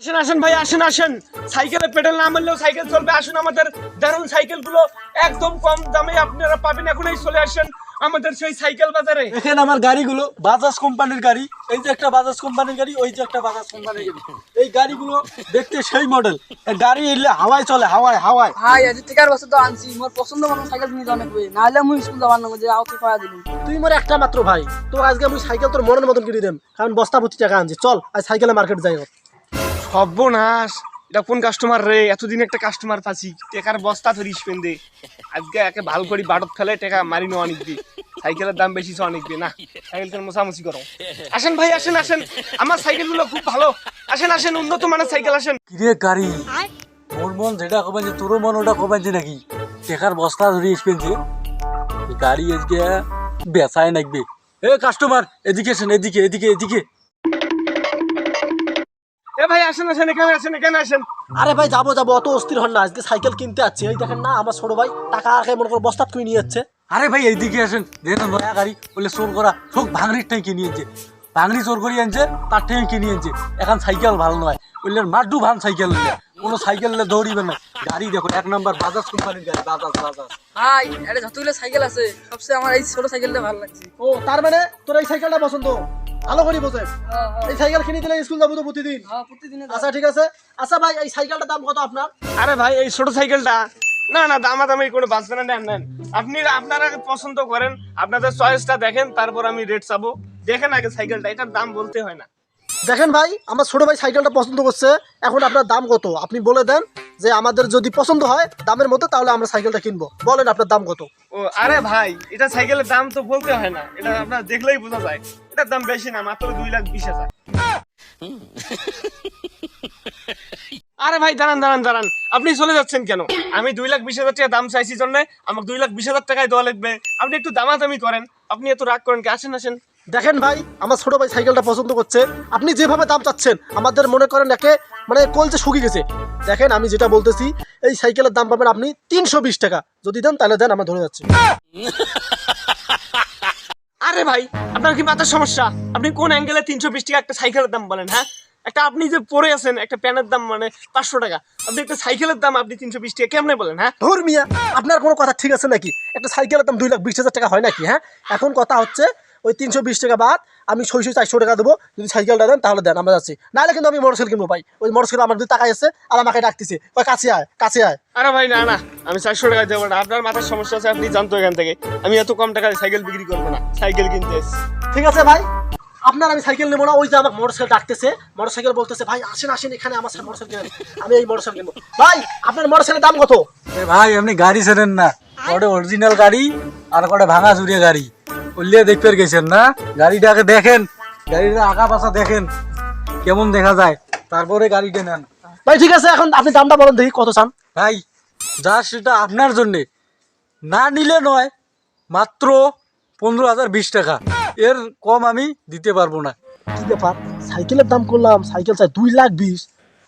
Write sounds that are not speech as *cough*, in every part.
আসেন আসেন ভাই আসেন আসেন। সাইকেলে পেডেল না মারলেও সাইকেল চলবে। আসুন আমাদের দারুণ সাইকেলগুলো একদম কম দামে আপনারা পাবেন। এখনই চলে আসেন আমাদের সেই সাইকেল বাজারে। এখানে আমার গাড়িগুলো বাজাজ কোম্পানির গাড়ি। এই যে একটা বাজাজ কোম্পানির গাড়ি ওই যে একটা বাজাজ কোম্পানির গাড়ি। এই গাড়িগুলো দেখতে সেই মডেল গাড়ি এলে হাওয়ায় চলে হাওয়ায় হাওয়ায়। ভাই আজ টিকার বছর তো আনছি। মোর পছন্দ মতো সাইকেল কিনে অনেক হয়ে নাহলে মুই স্কুল যাবার না যে আউতে পাওয়া দিলাম তুই মোর একটা মাত্র ভাই। তো আজকে আমি সাইকেল তোর মনের মতন কিনে দেন কারণ বস্তা ভর্তি টাকা আনছি। চল আজ সাইকেলে মার্কেট যাই হোক। সর্বনাশ। এটা কোন কাস্টমার রে? এতদিন একটা কাস্টমার পাচ্ছি টেকার বস্তা ধরিস পেন্দে আজকে একে ভালো করি বাটত ফেলে, টাকা মারি নো অনেক দি সাইকেলের দাম বেশি অনেক দি না, সাইকেল মোছামুছি করো? আসেন ভাই, আসেন আসেন। আমার সাইকেলগুলো খুব ভালো। আসেন আসেন, উন্নত মানের সাইকেল আসেন। কিরে গাড়ি? মোর মন যেটা কবেন যে তোর মন ওটা কবেন যে নাকি? টেকার বস্তা ধরে এসপেনছে গাড়ি আজকে বেচায় নাকবে। এ কাস্টমার এদিকে আসেন, এদিকে এদিকে এদিকে। এ ভাই আসেন আসেন এখানে আসেন এখানে আসেন। আরে ভাই যাব যাব অত অস্থির হন না। আজকে সাইকেল কিনতে যাচ্ছি এই দেখেন না আমার ছোট ভাই টাকা আগে মনে করো বস্তাত কিনে নিয়ে যাচ্ছে। আরে ভাই এইদিকে আসেন। দেখেন নয়া গাড়ি বলে চোর করা। সব ভাঙড়ির টাই কিনে আনছে ভাঙড়ি চোর করে আনছে তার টাই কিনে আনছে এখন সাইকেল ভালো নয়। বললে মাড্ডু ভান সাইকেল কোনো সাইকেল নিলে দৌড়িবে না। গাড়ি দেখো এক নাম্বার বাজাজ কোম্পানির গাড়ি বাজাজ বাজাজ। ভাই এটা যতগুলো সাইকেল আছে সবচেয়ে আমার এই ছোট সাইকেলটা ভালো লাগছে। ও তার মানে তোর এই সাইকেলটা পছন্দ? ভালো করে বোঝে হ্যাঁ। এই সাইকেল কিনে দিলে স্কুল যাব তো প্রতিদিন আচ্ছা ঠিক আছে। আচ্ছা ভাই এই সাইকেলটার দাম কত আপনার আরে ভাই এই ছোট সাইকেলটা না না দামা দামি কোনো বাঁচবে না নেন নেন। আপনি আপনারা পছন্দ করেন আপনাদের চয়েসটা দেখেন তারপর আমি রেট চাবো। দেখেন আগে সাইকেলটা এটার দাম বলতে হয় না। দেখেন ভাই আমার ছোট ভাই সাইকেলটা পছন্দ করছে। এখন আপনার দাম কত? আপনি বলে দেন যে আমাদের যদি পছন্দ হয় দামের মধ্যে তাহলে আমরা সাইকেলটা কিনবো। বলেন আপনার দাম কত? ও আরে ভাই এটা সাইকেলের দাম তো বলতে হয় না। এটা আপনার দেখলেই বোঝা যায়। এটার দাম বেশি না মাত্র দুই লাখ বিশ হাজার। আরে ভাই দাঁড়ান দাঁড়ান দাঁড়ান। আপনি চলে যাচ্ছেন কেন? আমি দুই লাখ বিশ হাজার টাকা দাম চাইছি জন্য আমাকে দুই লাখ বিশ হাজার টাকায় দেওয়া লাগবে। আপনি একটু দামাদামি করেন। আপনি এত রাগ করেন কি? আসেন আসেন। দেখেন ভাই আমার ছোট ভাই সাইকেলটা পছন্দ করছে। আপনি যেভাবে দাম চাচ্ছেন আমাদের মনে করেন একে মানে কলচে শুকিয়ে গেছে। দেখেন আমি যেটা বলতেছি এই সাইকেলের দাম পাবেন আপনি তিনশো বিশ টাকা। যদি দেন তাহলে দেন আমরা ধরে যাচ্ছি। *laughs* আরে ভাই আপনার কি মাথার সমস্যা? আপনি কোন অ্যাঙ্গেলে তিনশো বিশ টাকা একটা সাইকেলের দাম বলেন হ্যাঁ? একটা আপনি যে পরে আছেন একটা প্যানের দাম মানে পাঁচশো টাকা। আপনি একটা সাইকেলের দাম আপনি তিনশো বিশ টাকা কেমনে বলেন হ্যাঁ? ধর মিয়া আপনার কোনো কথা ঠিক আছে নাকি? একটা সাইকেলের দাম দুই লাখ বিশ হাজার টাকা হয় নাকি হ্যাঁ? এখন কথা হচ্ছে ওই তিনশো বিশ টাকা বাদ আমি ছয়শো চারশো টাকা দেবো। যদি সাইকেলটা দেন তাহলে দেন আমরা যাচ্ছি। নাহলে কিন্তু আমি মোটরসাইকেল কিনবো ভাই। ওই মোটরসাইকেল আমার যদি টাকা এসে আর আমাকে ডাকতেছে। ওই কাছে আয় কাছে আয়। আরে ভাই না না আমি চারশো টাকা দেবো না। আপনার মাথার সমস্যা আছে আপনি জানতো এখান থেকে। আমি এত কম টাকায় সাইকেল বিক্রি করব না। সাইকেল কিনতে এসেছি। ঠিক আছে ভাই আপনার আমি সাইকেল নেব না। ওই যে আমাকে মোটরসাইকেল ডাকতেছে মোটরসাইকেল বলতেছে ভাই আসেন আসেন এখানে আমার সাথে মোটরসাইকেল আমি এই মোটরসাইকেল কিনবো। ভাই আপনার মোটরসাইকেলের দাম কত? ভাই আপনি গাড়ি ছেড়েন না। কটা অরিজিনাল গাড়ি আর কটা ভাঙা চুরিয়া গাড়ি। উল্লিয়ে দেখতে গেছেন না? গাড়িটাকে দেখেন। গাড়িটা আঁকা পাশা দেখেন। কেমন দেখা যায়। তারপরে গাড়িটা নেন। ভাই ঠিক আছে এখন আপনি দামটা বলেন দেখি কত চান। ভাই যা সেটা আপনার জন্যে। না নিলে নয় মাত্র পনেরো হাজার বিশ টাকা। এর কম আমি দিতে পারব না। কি ব্যাপার? সাইকেলের দাম করলাম সাইকেল চাই দুই লাখ বিশ।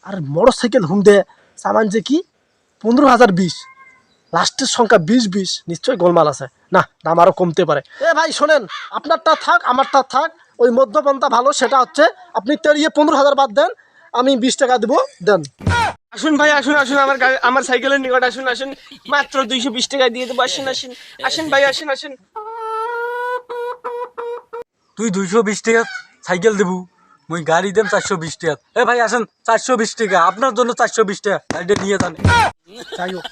আর মোটর সাইকেল হুমদে সামান যে কি? পনেরো হাজার বিশ। লাস্টের সংখ্যা বিশ বিশ নিশ্চয়ই গোলমাল আছে। না দাম আরও কমতে পারে। এ ভাই শোনেন আপনারটা থাক আমারটা থাক ওই মধ্যপন্থা ভালো সেটা হচ্ছে আপনি তেরিয়ে পনেরো হাজার বাদ দেন আমি বিশ টাকা দেবো দেন। আসুন ভাই আসুন আসুন আমার গাড়ি আমার সাইকেলের নিকট আসুন আসুন। মাত্র দুইশো বিশ টাকা দিয়ে দেবো আসেন আসেন। আসেন ভাই আসেন আসেন। তুই দুইশো বিশ টাকা সাইকেল দেবু মুই গাড়ি দেন চারশো বিশ টাকা। এ ভাই আসেন চারশো বিশ টাকা আপনার জন্য চারশো বিশ টাকা গাড়িটা নিয়ে যান। যাই হোক।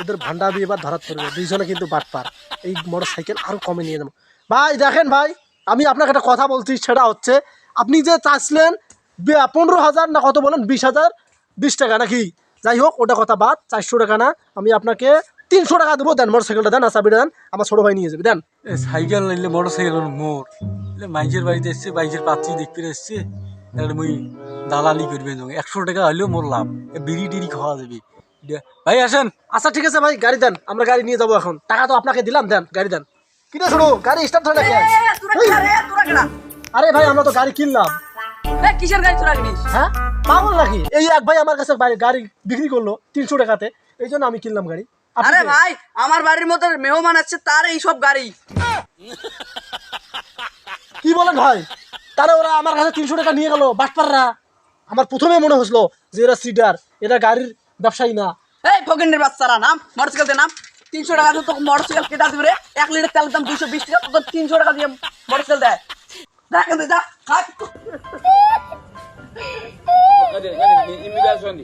ওদের ভান্ডা দিয়ে এবার ধরাত করবে। দুইজনে কিন্তু বাট পার এই মোটর সাইকেল আরও কমে নিয়ে নেব। ভাই, দেখেন ভাই, আমি আপনাকে একটা কথা বলছি, সেটা হচ্ছে, আপনি যে চাইছিলেন পনেরো হাজার না কত বলেন, বিশ হাজার, বিশ টাকা নাকি? যাই হোক, ওটা কথা বাদ, চারশো টাকা না। আমি আপনাকে তিনশো টাকা দেবো, দেন মোটর সাইকেলটা দেন আসাবিটা দেন, আমার ছোটো ভাই নিয়ে যাবে, দেন। সাইকেল নিলে মোটর সাইকেল মোর। মাইজের বাড়িতে এসছে বাইজের পাচ্ছি দেখতে এসছে। তাহলে মুই দালালি করবে একশো টাকা হলেও মোর লাভ। বিড়ি টিড়ি খাওয়া দিয়া- ভাই আসেন। আচ্ছা ঠিক আছে ভাই গাড়ি দেন। আমরা গাড়ি নিয়ে যাব এখন। টাকা তো আপনাকে দিলাম দেন গাড়ি দেন। কিনে শুনো গাড়ি স্টার্ট ধরে আরে ভাই আমরা তো গাড়ি কিনলাম। কিসের গাড়ি তোরা কিনিস? হ্যাঁ? পাগল নাকি? এই এক ভাই আমার কাছে গাড়ি বিক্রি করল তিনশো টাকাতে। এই জন্য আমি কিনলাম গাড়ি। আরে ভাই আমার বাড়ির মধ্যে মেহমান আছে তার এই সব গাড়ি। কি বলেন ভাই? তারা ওরা আমার কাছে তিনশো টাকা নিয়ে গেল বাটপাররা। আমার প্রথমে মনে হচ্ছিল যে এরা সিডার এরা গাড়ির ব্যবসায়ী না। এই ফকিনের বাচ্চারা নাম মোটরসাইকেল নাম। তিনশো টাকা দিয়ে তোকে মোটরসাইকেল কেটা দিবে রে। এক লিটার তেলের দাম দুইশো বিশ টাকা তোকে তিনশো টাকা দিয়ে মোটরসাইকেল দেয়। দেখ যা খাই Immigración.